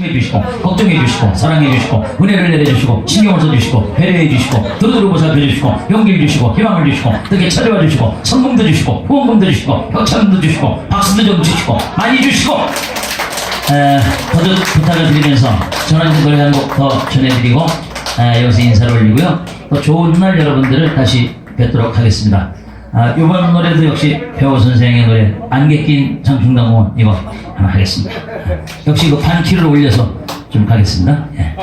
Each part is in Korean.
해 주시고 걱정해 주시고 사랑해 주시고 은혜를 내려주시고 신경을 써주시고 배려해 주시고 두루두루 보살펴 주시고 용기를 주시고 희망을 주시고 뜨게 찾아와 주시고 성공도 주시고 후원금도 주시고 협찬도 주시고 박수도 좀 주시고 많이 주시고. 에, 거듭 부탁을 드리면서 저는 노래 한 곡 더 전해드리고 에, 여기서 인사를 올리고요. 또 좋은 날 여러분들을 다시 뵙도록 하겠습니다 아, 이번 노래도 역시 배우 선생의 노래 안개 낀 장충당원 이거 하나 하겠습니다 예. 역시 그 반키를 올려서 좀 가겠습니다 예.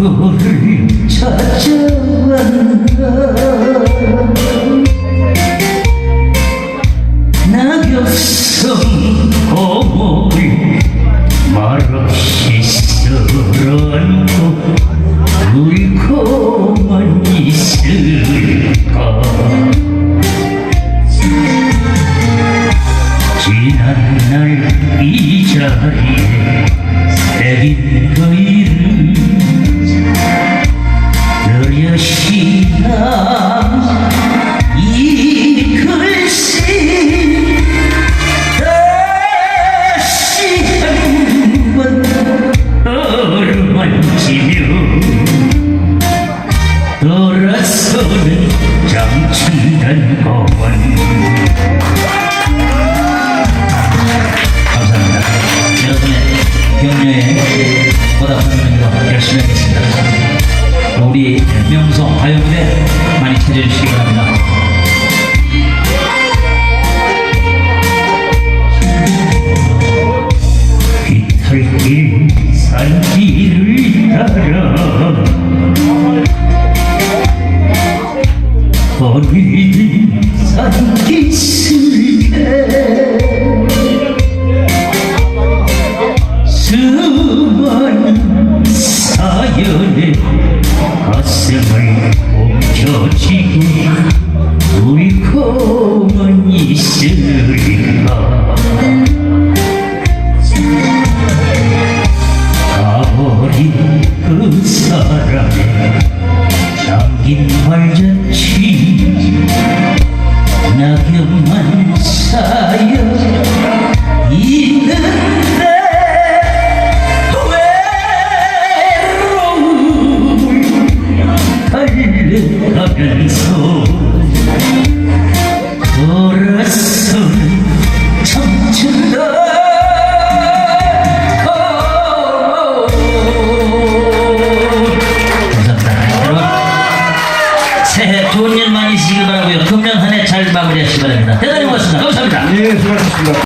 너구를 찾아 날이 자리에 새긴 그이 찾아주시기 바랍니다. 비탈길 산길을 따라 어디든 산기슭에 수많은 사연에 가슴을 옮겨지고 좋은 일 많이 있으시길 바라고요. 금년 한 해 잘 마무리하시기 바랍니다. 대단히 고맙습니다. 감사합니다. 예, 수고하셨습니다.